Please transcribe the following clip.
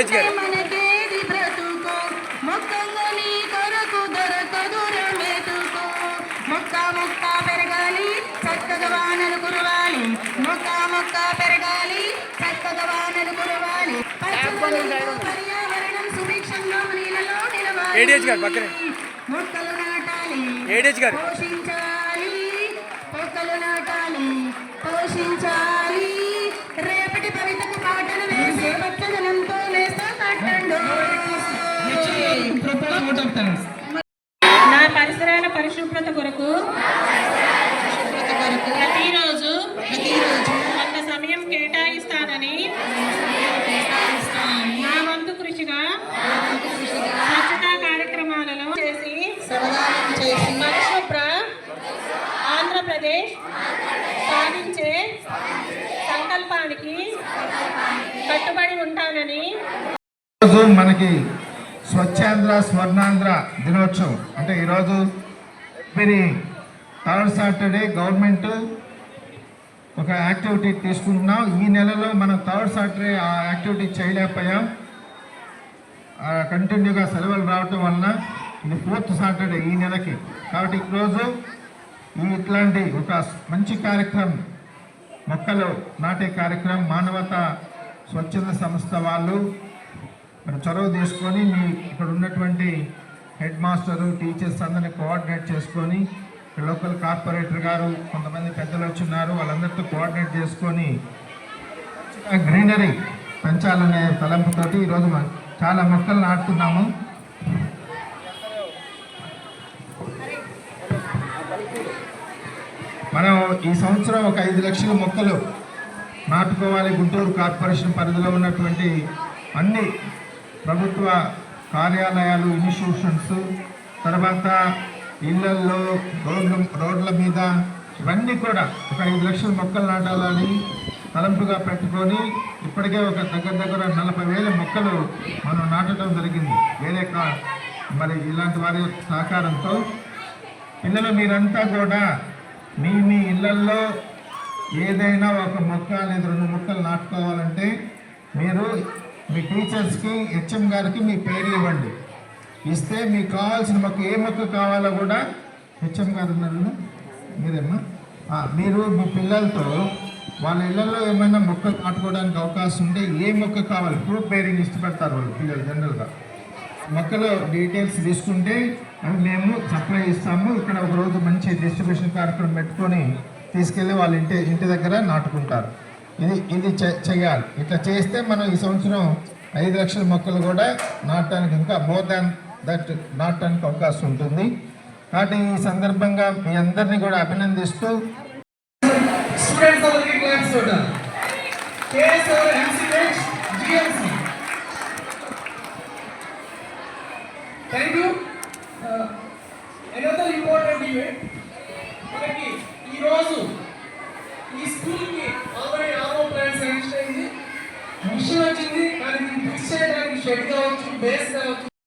ఏడియచ్చు గారు. ఏడియచ్చు గారు పక్కనే. మొక్కలు నాటాలి ఏడియచ్చు గారు. పోషించాలి. మొక్కలు నాటాలి పోషించాలి. నా పరిసరాల పరిశుభ్రత కొరకు ప్రతిరోజు కొంత సమయం కేటాయిస్తానని నా వంతు కృషిగా స్వచ్ఛతా కార్యక్రమాలలో చేసి పరిశుభ్ర ఆంధ్రప్రదేశ్ సాధించే సంకల్పానికి కట్టుబడి ఉంటానని ఈరోజు మనకి స్వచ్ఛాంధ్ర స్వర్ణాంధ్ర దినోత్సవం. అంటే ఈరోజు మీరు థర్డ్ సాటర్డే గవర్నమెంట్ ఒక యాక్టివిటీ తీసుకుంటున్నాం. ఈ నెలలో మనం థర్డ్ సాటర్డే ఆ యాక్టివిటీ చేయలేకపోయాం. కంటిన్యూగా సెలవులు రావటం వలన ఇది ఫోర్త్ సాటర్డే ఈ నెలకి. కాబట్టి ఈరోజు ఇట్లాంటి ఒక మంచి కార్యక్రమం మొక్కలు నాటే కార్యక్రమం మానవత స్వచ్ఛంద సంస్థ వాళ్ళు మరి చొరవ తీసుకొని మీ ఇక్కడ ఉన్నటువంటి హెడ్ మాస్టరు టీచర్స్ అందరినీ కోఆర్డినేట్ చేసుకొని లోకల్ కార్పొరేటర్ గారు కొంతమంది పెద్దలు వచ్చిన్నారు వాళ్ళందరితో కోఆర్డినేట్ చేసుకొని గ్రీనరీ పెంచాలనే తలంపుతోటి ఈరోజు చాలా మొక్కలు నాటుతున్నాము. మనం ఈ సంవత్సరం ఒక ఐదు లక్షల మొక్కలు నాటుకోవాలి గుంటూరు కార్పొరేషన్ పరిధిలో ఉన్నటువంటి అన్ని ప్రభుత్వ కార్యాలయాలు ఇన్స్టిట్యూషన్స్ తర్వాత ఇళ్ళల్లో రోడ్ల రోడ్ల మీద ఇవన్నీ కూడా ఒక ఐదు లక్షల మొక్కలు నాటాలని తలంపుగా పెట్టుకొని ఇప్పటికే ఒక దగ్గర దగ్గర నలభై వేల మొక్కలు మనం నాటడం జరిగింది. వేరే కా మరి ఇలాంటి వారి సహకారంతో పిల్లలు మీరంతా కూడా మీ మీ ఇళ్ళల్లో ఏదైనా ఒక మొక్క లేదా రెండు మొక్కలు నాటుకోవాలంటే మీరు మీ టీచర్స్కి హెచ్ఎం గారికి మీ పేర్లు ఇవ్వండి. ఇస్తే మీకు కావాల్సిన మాకు ఏ మొక్క కావాలో కూడా హెచ్ఎం గారు ఉన్నారు మీరేమ్మా మీరు మీ పిల్లలతో వాళ్ళ ఇళ్ళలో ఏమైనా మొక్కలు నాటుకోవడానికి అవకాశం ఉంటే ఏ మొక్క కావాలి? ఫ్రూట్ బేరింగ్ ఇష్టపడతారు వాళ్ళు పిల్లలు జనరల్గా. మొక్కల డీటెయిల్స్ తీసుకుంటే అవి మేము సప్లై ఇస్తాము ఇక్కడ ఒక రోజు మంచి డిస్ట్రిబ్యూషన్ కార్యక్రమం పెట్టుకొని తీసుకెళ్ళి వాళ్ళ ఇంటి ఇంటి దగ్గర నాటుకుంటారు. ఇది ఇది చేయాలి ఇట్లా చేస్తే మనం ఈ సంవత్సరం ఐదు లక్షల మొక్కలు కూడా నాటడానికి ఇంకా మోర్ దాన్ దట్ నాటడానికి అవకాశం ఉంటుంది. కాబట్టి ఈ సందర్భంగా మీ అందరినీ కూడా అభినందిస్తూ స్టూడెంట్స్ అందరికీ క్లాప్స్ చూడాలి KSR MCH GMC thank you another important event sanction అయింది మిషన్ వచ్చింది